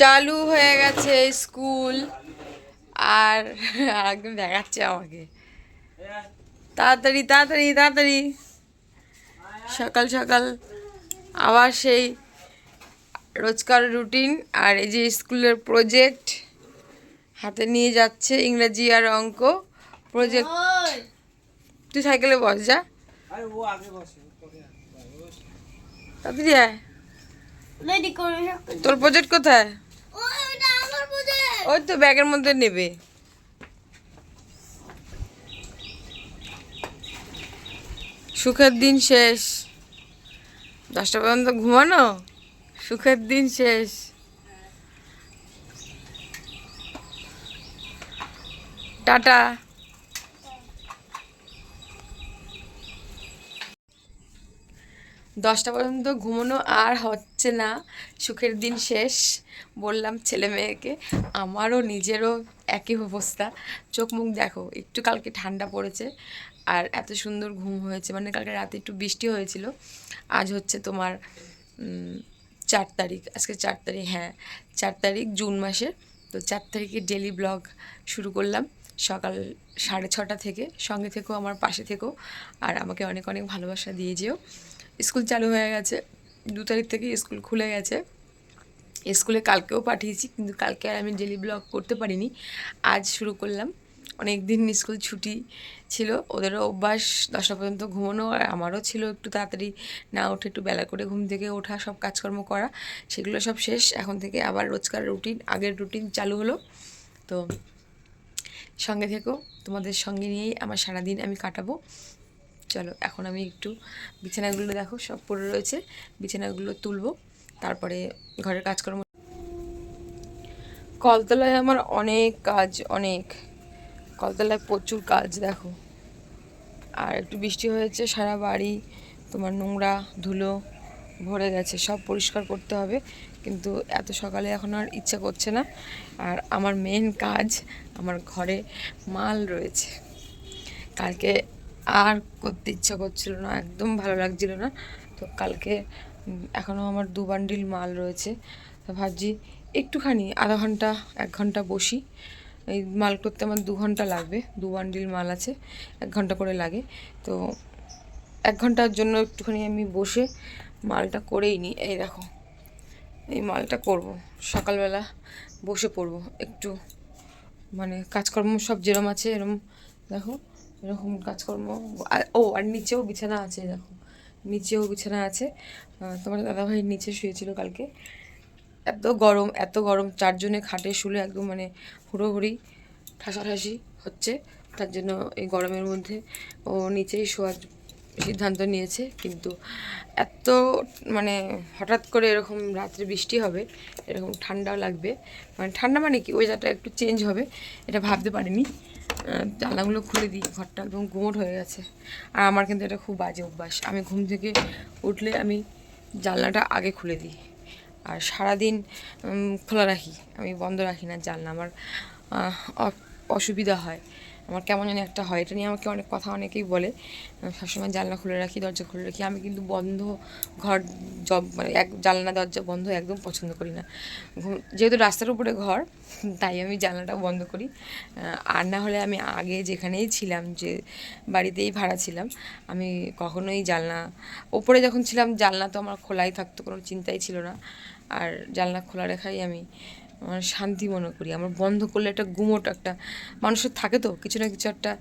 চালু হয়ে গেছে স্কুল। আর একদম দেখাচ্ছে আমাকে। তাড়াতাড়ি তাড়াতাড়ি তাড়াতাড়ি। সকাল সকাল আবার সেই রোজকার রুটিন আর এই যে স্কুলের প্রজেক্ট হাতে নিয়ে যাচ্ছে ইংরেজি আর অঙ্ক প্রজেক্ট। তুই সাইকেলে বস যা। আরে ও আগে বসে তোকে বসে তাড়াতাড়ি আয়। রেডি করে রাখো। তোর প্রজেক্ট কোথায়? ওই তো ব্যাগের মধ্যে নেবে। সুখের দিন শেষ। দশটা পর্যন্ত ঘুমানো? সুখের দিন শেষ। টাটা। দশটা পর্যন্ত ঘুমানো আর হচ্ছে না। সুখের দিন শেষ, বললাম ছেলে মেয়েকে। আমারও নিজেরও একই অবস্থা। চোখ মুখ দেখো, একটু কালকে ঠান্ডা পড়েছে আর এত সুন্দর ঘুম হয়েছে। মানে কালকে রাতে একটু বৃষ্টি হয়েছিল। আজ হচ্ছে তোমার চার তারিখ। আজকে চার তারিখ হ্যাঁ চার তারিখ জুন মাসের তো চার তারিখে ডেলি ব্লগ শুরু করলাম। সকাল সাড়ে ছটা থেকে। সঙ্গে থেকেও আমার পাশে থেকেও আর আমাকে অনেক অনেক ভালোবাসা দিয়ে যেও। স্কুল চালু হয়ে গেছে। দু তারিখ থেকে স্কুল খুলে গেছে। স্কুলে কালকেও পাঠিয়েছি, কিন্তু কালকে আর আমি ডেলি ব্লগ করতে পারিনি। আজ শুরু করলাম। অনেক দিন স্কুল ছুটি ছিল, ওদেরও অভ্যাস, দশটা পর্যন্ত ঘুমানো, আর আমারও ছিল একটু তাড়াতাড়ি না উঠে একটু বেলা করে ঘুম থেকে ওঠা, সব কাজকর্ম করা, সেগুলো সব শেষ। এখন থেকে আবার রোজকার রুটিন, আগের রুটিন চালু হলো। তো সঙ্গে থেকেও তোমাদের সঙ্গে নিয়েই আমার সারাদিন আমি কাটাবো। চলো, এখন আমি একটু বিছানাগুলো দেখো, সব পড়ে রয়েছে। বিছানাগুলো তুলবো, তারপরে ঘরের কাজকর্ম। কলতলায় আমার অনেক কাজ, অনেক। কলতলায় প্রচুর কাজ, দেখো। আর একটু বৃষ্টি হয়েছে, সারা বাড়ি, তোমার নোংরা, ধুলো ভরে গেছে, সব পরিষ্কার করতে হবে। কিন্তু এত সকালে এখন আর ইচ্ছা করছে না। আর আমার মেন কাজ, আমার ঘরে মাল রয়েছে। কালকে আর করতে ইচ্ছা করছিল না, একদম ভালো লাগছিল না। তো কালকে এখনও আমার দু বান্ডিল মাল রয়েছে। তো ভাবছি একটুখানি আধা ঘণ্টা, এক ঘণ্টা বসি। এই মাল করতে আমার দু ঘণ্টা লাগবে, দু বান্ডিল মাল আছে, এক ঘণ্টা করে লাগে। তো এক ঘণ্টার জন্য একটুখানি আমি বসে মালটা করেই নিই। এই দেখো, এই মালটা করব। সকালবেলা বসে পড়ব। একটু মানে কাজকর্ম সব যেরম আছে এরম, দেখো। এরকম কাজকর্ম। ও, আর নিচেও বিছানা আছে, দেখো। নিচেও বিছানা আছে। তোমার দাদাভাই নিচে শুয়েছিল কালকে। এত গরম এত গরম। চারজনে খাটে শুলে একদম মানে হুড়োহুড়ি, ঠাসাঠাসি হচ্ছে। তার জন্য এই গরমের মধ্যে ও নিচেই শোয়ার সিদ্ধান্ত নিয়েছে। কিন্তু এত মানে হঠাৎ করে এরকম রাত্রে বৃষ্টি হবে, এরকম ঠান্ডাও লাগবে। মানে ঠান্ডা মানে কি? ওয়েদারটা একটু চেঞ্জ হবে। এটা ভাবতে পারিনি। জানলাগুলো খুলে দিই, ঘরটা একদম গোমট হয়ে গেছে। আর আমার কিন্তু এটা খুব বাজে অভ্যাস। আমি ঘুম থেকে উঠলে আমি জানলাটা আগে খুলে দিই। আর সারাদিন খোলা রাখি। আমি বন্ধ রাখি না জানলা। আমার অসুবিধা হয়। আমার কেমন যেন একটা হয়। এটা নিয়ে আমাকে অনেক কথা অনেকেই বলে। সবসময় জানলা খুলে রাখি, দরজা খুলে রাখি। আমি কিন্তু বন্ধ ঘর, জব মানে এক, জানলা, দরজা বন্ধ একদম পছন্দ করি না। যেহেতু রাস্তার উপরে ঘর, তাই আমি জানলাটা বন্ধ করি। আর না হলে আমি আগে যেখানেই ছিলাম, যে বাড়িতেই ভাড়া ছিলাম, আমি কখনোই জানলা, ওপরে যখন ছিলাম, জানলা তো আমার খোলাই থাকতো, কোনো চিন্তাই ছিল না। আর জানলা খোলা রেখাই আমি আমার শান্তি মনে করি। আমার বন্ধ করলে একটা গুমোট একটা মানুষের থাকে তো, কিছু না কিছু একটা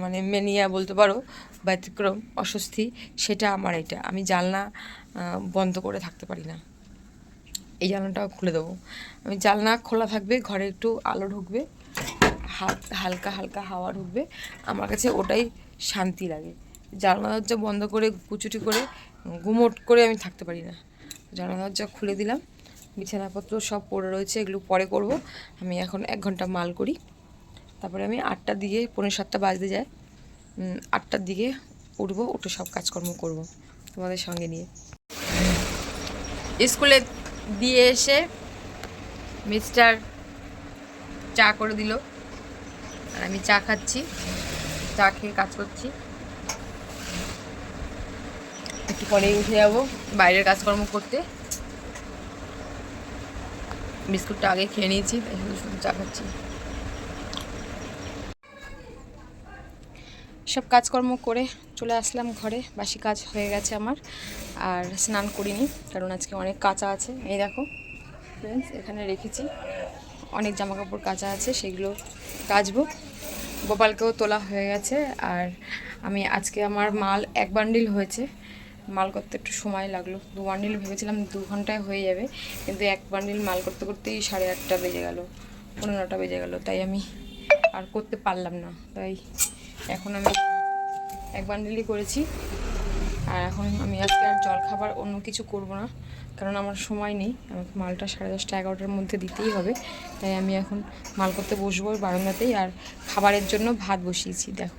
মানে মেনিয়া বলতে পারো, ব্যতিক্রম, অস্বস্তি, সেটা আমার এটা। আমি জানলা বন্ধ করে থাকতে পারি না। এই জানলাটাও খুলে দেবো। আমি জানলা খোলা থাকবে, ঘরে একটু আলো ঢুকবে, হাল- হালকা হালকা হাওয়া ঢুকবে, আমার কাছে ওটাই শান্তি লাগে। জানলা দরজা বন্ধ করে, কুচুটি করে, গুমোট করে আমি থাকতে পারি না। জানলা দরজা খুলে দিলাম। বিছানাপত্র সব পড়ে রয়েছে, এগুলো পরে করব। আমি এখন এক ঘণ্টা মাল করি। তারপরে আমি আটটার দিকে পনেরো সাতটা বাজতে যায়। আটটার দিকে উঠবো, উঠে সব কাজকর্ম করব তোমাদের সঙ্গে নিয়ে। স্কুলে দিয়ে এসে মিস্টার চা করে দিল। আর আমি চা খাচ্ছি, চা খেয়ে কাজ করছি। একটু পরেই উঠে যাব বাইরের কাজকর্ম করতে। বিস্কুটটা আগে খেয়ে নিয়েছি, তাই শুধু চা খাচ্ছি। সব কাজকর্ম করে চলে আসলাম ঘরে, বাসি কাজ হয়ে গেছে আমার, আর স্নান করিনি, কারণ আজকে অনেক কাঁচা আছে। এই দেখো ফ্রেন্ডস এখানে রেখেছি। অনেক জামা কাপড় কাঁচা আছে, সেগুলো কাচবো। গোপালকেও তোলা হয়ে গেছে, আর আমি আজকে আমার মাল এক বান্ডিল হয়েছে। মাল করতে একটু সময় লাগল। দু বান্ডিল ভেবেছিলাম দু ঘন্টায় হয়ে যাবে, কিন্তু এক বান্ডিল মাল করতে করতেই সাড়ে আটটা বেজে গেল, পনেরো নটা বেজে গেল। তাই আমি আর করতে পারলাম না। তাই এখন আমি এক বান্ডিলই করেছি। আর এখন আমি আজকে আর জল খাবার অন্য কিছু করব না, কারণ আমার সময় নেই। আমাকে মালটা সাড়ে দশটা এগারোটার মধ্যে দিতেই হবে। তাই আমি এখন মাল করতে বসবো বারান্দাতেই, আর খাবারের জন্য ভাত বসিয়েছি, দেখো।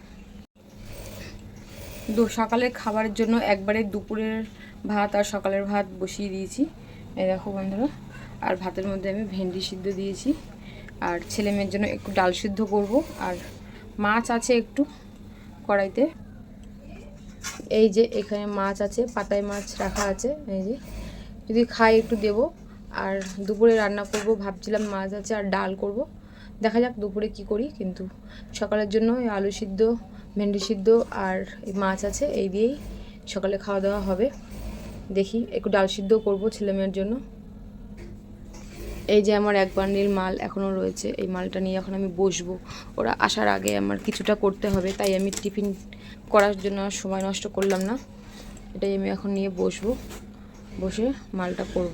দু সকালের খাবারের জন্য একবারে দুপুরের ভাত আর সকালের ভাত বসিয়ে দিয়েছি। এই দেখো বন্ধুরা, আর ভাতের মধ্যে আমি ভেন্ডি সিদ্ধ দিয়েছি। আর ছেলে মেয়ের জন্য একটু ডাল সিদ্ধ করব, আর মাছ আছে একটু কড়াইতে। এই যে এখানে মাছ আছে, পাতায় মাছ রাখা আছে, এই যে। যদি খাই একটু দেবো, আর দুপুরে রান্না করব, ভাবছিলাম মাছ আছে আর ডাল করব। দেখা যাক দুপুরে কি করি, কিন্তু সকালের জন্য আলু সিদ্ধ ভেন্ডি সিদ্ধ আর মাছ আছে, এই দিয়েই সকালে খাওয়া দাওয়া হবে। দেখি, একটু ডাল সিদ্ধ করব ছেলে মেয়ের জন্য। এই যে আমার এক বান্ডিল মাল এখনও রয়েছে, এই মালটা নিয়ে এখন আমি বসবো। ওরা আসার আগে আমার কিছুটা করতে হবে, তাই আমি টিফিন করার জন্য সময় নষ্ট করলাম না। এটাই আমি এখন নিয়ে বসবো, বসে মালটা করব।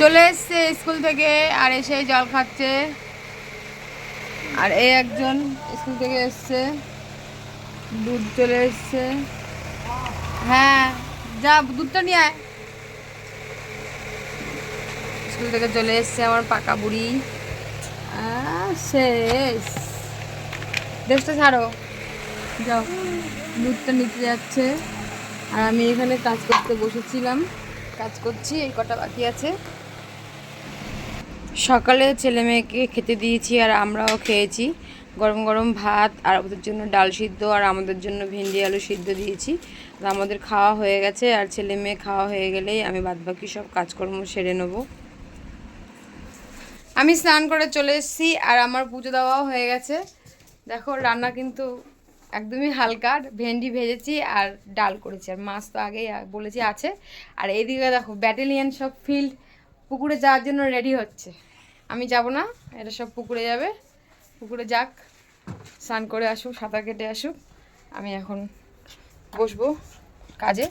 চলে এসছে স্কুল থেকে আর এসে জল খাচ্ছে। আর এই একজন স্কুল থেকে এসছে। দুধ চলে এসছে। হ্যাঁ যা দুধটা নিয়ে আয়। স্কুল থেকে চলে এসছে আমার পাকা বুড়ি। শেষ। ড্রেসটা ছাড়ো। যাও, দুধটা নিতে যাচ্ছে। আর আমি এখানে কাজ করতে বসেছিলাম। কাজ করছি, এই কটা বাকি আছে। সকালে ছেলে মেয়েকে খেতে দিয়েছি আর আমরাও খেয়েছি। গরম গরম ভাত আর ওদের জন্য ডাল সিদ্ধ আর আমাদের জন্য ভেন্ডি আলু সিদ্ধ দিয়েছি। আমাদের খাওয়া হয়ে গেছে আর ছেলে মেয়ে খাওয়া হয়ে গেলেই আমি বাদবাকি সব কাজকর্ম সেরে নেব। আমি স্নান করে চলে এসেছি আর আমার পুজো দেওয়াও হয়ে গেছে। দেখো রান্না কিন্তু একদমই হালকা। ভেন্ডি ভেজেছি আর ডাল করেছি। আর মাছ তো আগেই বলেছি আছে। আর এইদিকে দেখো ব্যাটালিয়ান সব ফিল্ড পুকুরে যাওয়ার জন্য রেডি হচ্ছে। আমি যাব না, এটা সব পুকুরে যাবে। পুকুরে যাক, স্নান করে আসুক, সাঁতার কেটে আসুক। আমি এখন বসবো কাজে,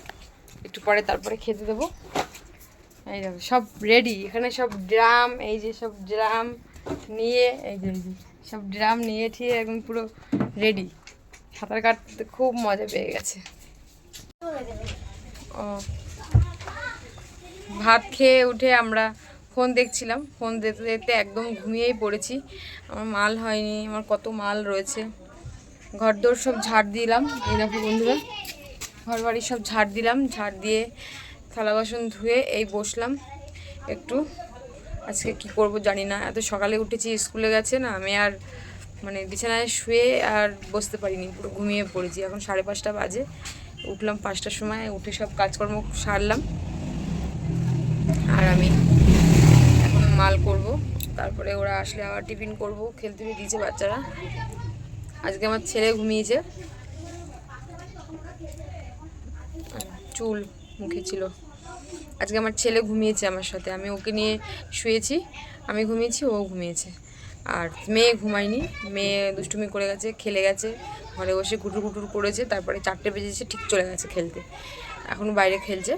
একটু পরে তারপরে খেতে দেবো। এই দেখো সব রেডি এখানে সব ড্রাম, এই যে সব ড্রাম নিয়ে, এই যে সব ড্রাম নিয়ে ঠিয়ে একদম পুরো রেডি সাঁতার কাটতে খুব মজা পেয়ে গেছে। ও ভাত খেয়ে উঠে আমরা ফোন দেখছিলাম। ফোন দেখতে দেখতে একদম ঘুমিয়েই পড়েছি। আমার মাল হয়নি, আমার কত মাল রয়েছে। ঘরদোর সব ঝাড় দিলাম। এই দেখো বন্ধুরা ঘর বাড়ি সব ঝাড় দিলাম। ঝাড় দিয়ে থালা বাসন ধুয়ে এই বসলাম। একটু আজকে কি করব জানি না। এত সকালে উঠেছি, স্কুলে গেছে না, আমি আর মানে বিছানায় শুয়ে আর বসতে পারিনি, পুরো ঘুমিয়ে পড়েছি। এখন সাড়ে পাঁচটা বাজে, উঠলাম পাঁচটার সময়, উঠে সব কাজকর্ম সারলাম। আর আমি এখন মাল করব। তারপরে ওরা আসলে আবার টিফিন করব, খেলতে দিয়েছে বাচ্চারা। আজকে আমার ছেলে ঘুমিয়েছে। চুল মুখে ছিল। আজকে আমার ছেলে ঘুমিয়েছে আমার সাথে। আমি ওকে নিয়ে শুয়েছি। আমি ঘুমিয়েছি, ও ঘুমিয়েছে। আর মেয়ে ঘুমায়নি। মেয়ে দুষ্টুমি করে গেছে, খেলে গেছে। ঘরে বসে কুটুর কুটুর করেছে। তারপরে চারটে বেজেছে, ঠিক চলে গেছে খেলতে। এখন বাইরে খেলছে।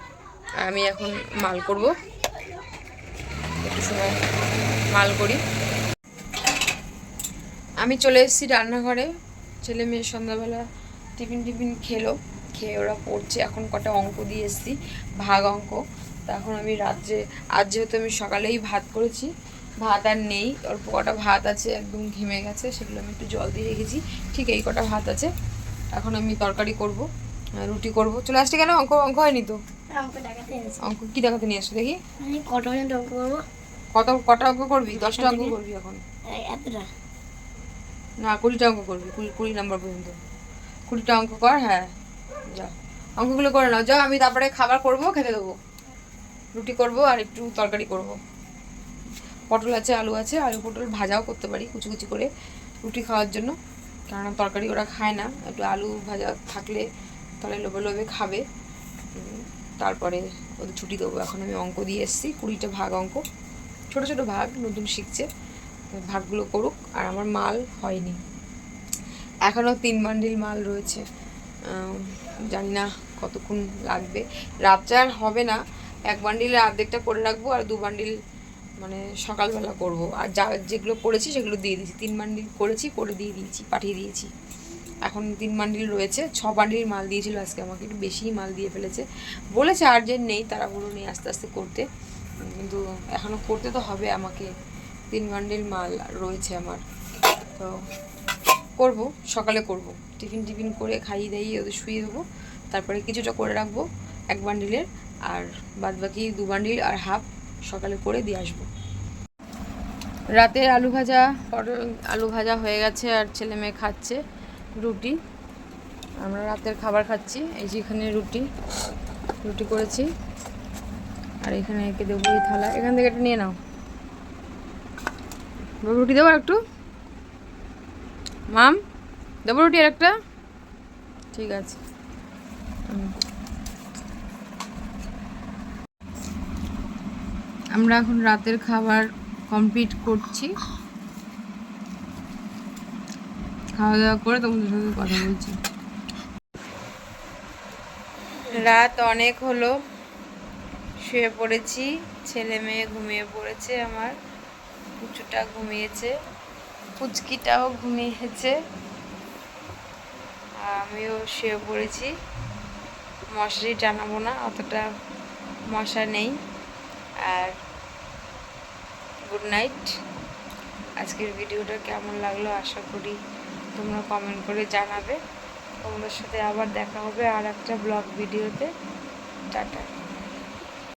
আমি এখন মাল করব। একটু সময় মাল করি। আমি চলে এসেছি রান্নাঘরে। ছেলে মেয়ে সন্ধ্যাবেলা টিফিন টিফিন খেলো। খেয়ে ওরা পড়ছে। এখন কটা অঙ্ক দিয়ে এসেছি। ভাগ অঙ্ক। তা এখন আমি রাত্রে আজ যেহেতু আমি সকালেই ভাত করেছি, ভাত আর নেই। অল্প কটা ভাত আছে, একদম ঘেমে গেছে, সেগুলো আমি একটু জল দিয়ে রেখেছি। ঠিক এই কটা ভাত আছে। এখন আমি তরকারি করব, রুটি করব। চলে আসছে কেন? অঙ্ক অঙ্ক হয়নি তো? অঙ্ক কি দেখাতে নিয়ে আসছো দেখি? আমি কত পর্যন্ত অঙ্ক করব? কত কটা অঙ্ক করবি? দশটা অঙ্ক করবি এখন? এতটা? না কুড়িটা অঙ্ক করবি কুড়ি কুড়ি নাম্বার পর্যন্ত। কুড়িটা অঙ্ক কর হ্যাঁ। যা। অঙ্কগুলো করে নাও। যাও আমি তারপরে খাবার করব খেতে দেবো। রুটি করব আর একটু তরকারি করব। পটল আছে আলু আছে আলু পটল ভাজাও করতে পারি কুচি কুচি করে রুটি খাওয়ার জন্য। কারণ তরকারি ওরা খায় না। একটু আলু ভাজা থাকলে তাহলে লোভে লোভে খাবে। তারপরে ওদের ছুটি দেবো। এখন আমি অঙ্ক দিয়ে এসেছি, কুড়িটা ভাগ অঙ্ক। ছোট ছোট ভাগ, নতুন শিখছে। ভাগগুলো করুক। আর আমার মাল হয়নি। এখনও তিন বান্ডিল মাল রয়েছে। জানি না কতক্ষণ লাগবে। রাত্রে আর হবে না। এক বান্ডিলে অর্ধেকটা করে রাখব আর দু বান্ডিল মানে সকালবেলা করব। আর যা যেগুলো করেছি সেগুলো দিয়ে দিয়েছি। তিন বান্ডিল করেছি, করে দিয়ে দিয়েছি, পাঠিয়ে দিয়েছি। এখন তিন বান্ডিল রয়েছে, ছ বান্ডিল মাল দিয়েছিল আজকে আমাকে, একটু বেশিই মাল দিয়ে ফেলেছে। বলেছে আর্জেন্ট নেই, তাড়াহুড়ো নেই আস্তে আস্তে করতে। কিন্তু এখনও করতে তো হবে আমাকে, তিন বান্ডিল মাল রয়েছে আমার। তো করব, সকালে করব। টিফিন টিফিন করে খাইয়ে দাইয়ে ওদের শুয়ে দেবো, তারপরে কিছুটা করে রাখব, এক বান্ডিলের, আর বাদ বাকি দু বান্ডিল আর হাফ সকালে করে দিয়ে আসব। রাতে আলু ভাজা, পটল আলু ভাজা হয়ে গেছে আর ছেলে মেয়ে খাচ্ছে। রুটি। আমরা রাতের খাবার খাচ্ছি। এই যে এখানে রুটি। রুটি করেছি। আর এখানে এঁকে দেবো এই থালা। এখান থেকে একটা নিয়ে নাও। রুটি দেবো একটু মাম, দেবো রুটি আর একটা ঠিক আছে। আমরা এখন রাতের খাবার কমপ্লিট করছি। খাওয়া দাওয়া করে তোমাদের সাথে কথা বলছি। রাত অনেক হলো, শুয়ে পড়েছি, ছেলে মেয়ে ঘুমিয়ে পড়েছে আমার পুচুটা ঘুমিয়েছে, পুচকিটাও ঘুমিয়েছে, আমিও শুয়ে পড়েছি, মশারি টানাবো না, অতটা মশা নেই, আর গুড নাইট, আজকের ভিডিওটা কেমন লাগল আশা করি তোমরা কমেন্ট করে জানাবে। তোমাদের সাথে আবার দেখা হবে আর একটা ব্লগ ভিডিওতে। টাটা।